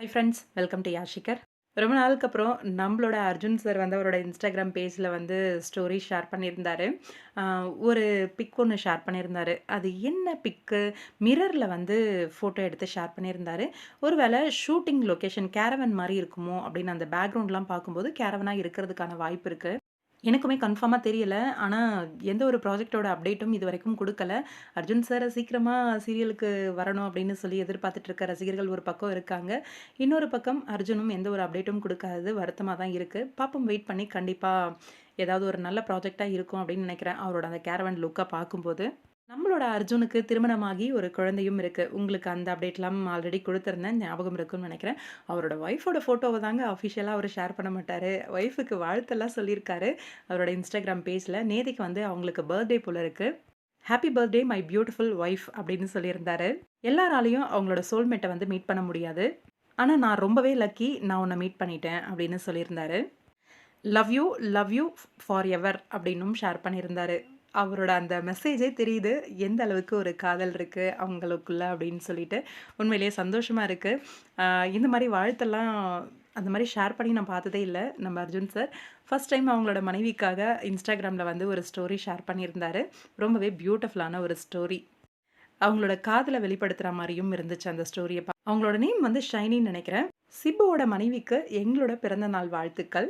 High friends welcome to யாஷிகர் ரொம்ப நாளுக்கு அப்புறம் நம்மளோட அர்ஜுன் சார் வந்து அவரோட இன்ஸ்டாகிராம் பேஜில் வந்து ஸ்டோரி ஷேர் பண்ணியிருந்தார். ஒரு பிக் ஒன்று ஷேர் பண்ணியிருந்தார். அது என்ன பிக்கு மிரரில் வந்து ஃபோட்டோ எடுத்து ஷேர் பண்ணியிருந்தாரு. ஒருவேளை ஷூட்டிங் லொக்கேஷன் கேரவன் மாதிரி இருக்குமோ அப்படின்னு அந்த பேக்ரவுண்ட்லாம் பார்க்கும்போது கேரவனாக இருக்கிறதுக்கான வாய்ப்பு இருக்குது எனக்குமே கன்ஃபார்மாக தெரியல. ஆனால் எந்த ஒரு ப்ராஜெக்ட்டோட அப்டேட்டும் இது வரைக்கும் கொடுக்கல. அர்ஜுன் சார் சீக்கிரமாக சீரியலுக்கு வரணும் அப்படின்னு சொல்லி எதிர்பார்த்துட்டு இருக்க ரசிகர்கள் ஒரு பக்கம் இருக்காங்க. இன்னொரு பக்கம் அர்ஜுனும் எந்த ஒரு அப்டேட்டும் கொடுக்காதது வருத்தமாக தான் இருக்குது பாப்போம் வெயிட் பண்ணி கண்டிப்பாக ஏதாவது ஒரு நல்ல ப்ராஜெக்டாக இருக்கும் அப்படின்னு நினைக்கிறேன். அவரோட அந்த கேரவன் லுக்கை பார்க்கும்போது. நம்மளோட அர்ஜுனுக்கு திருமணமாகி ஒரு குழந்தையும் இருக்குது உங்களுக்கு அந்த அப்டேட்லாம் ஆல்ரெடி கொடுத்துருந்தேன். ஞாபகம் இருக்குன்னு நினைக்கிறேன். அவரோட ஒய்ஃபோட ஃபோட்டோவை தாங்க அஃபிஷியலாக அவர் ஷேர் பண்ண மாட்டார். ஒய்ஃபுக்கு வாழ்த்தெல்லாம் சொல்லியிருக்காரு. அவரோட இன்ஸ்டாகிராம் பேஜில் நேதிக்கு வந்து அவங்களுக்கு பர்த்டே போல இருக்குது happy birthday my beautiful wife அப்படின்னு சொல்லியிருந்தாரு. எல்லாராலையும் அவங்களோட சோல்மேட்டை வந்து மீட் பண்ண முடியாது. ஆனால் நான் ரொம்பவே லக்கி நான் உன்னை மீட் பண்ணிட்டேன் அப்படின்னு சொல்லியிருந்தாரு. Love you love you forever அப்படின்னும் ஷேர் பண்ணியிருந்தாரு. அவரோட அந்த மெசேஜே தெரியுது. எந்த அளவுக்கு ஒரு காதல் இருக்குது அவங்களுக்குள்ள அப்படின்னு சொல்லிட்டு. உண்மையிலேயே சந்தோஷமாக இருக்குது இந்த மாதிரி வாழ்த்தெல்லாம் அந்த மாதிரி ஷேர் பண்ணி நான் பார்த்ததே இல்லை நம்ம அர்ஜுன் சார் ஃபர்ஸ்ட் டைம் அவங்களோட மனைவிக்காக இன்ஸ்டாகிராமில் வந்து ஒரு ஸ்டோரி ஷேர் பண்ணியிருந்தாரு. ரொம்பவே பியூட்டிஃபுல்லான ஒரு ஸ்டோரி அவங்களோட காதலை வெளிப்படுத்துகிற மாதிரியும் இருந்துச்சு அந்த ஸ்டோரியை அவங்களோட நேம் வந்து ஷைனின்னு நினைக்கிறேன். சிபுவோட மனைவிக்கு எங்களோட பிறந்த நாள் வாழ்த்துக்கள்.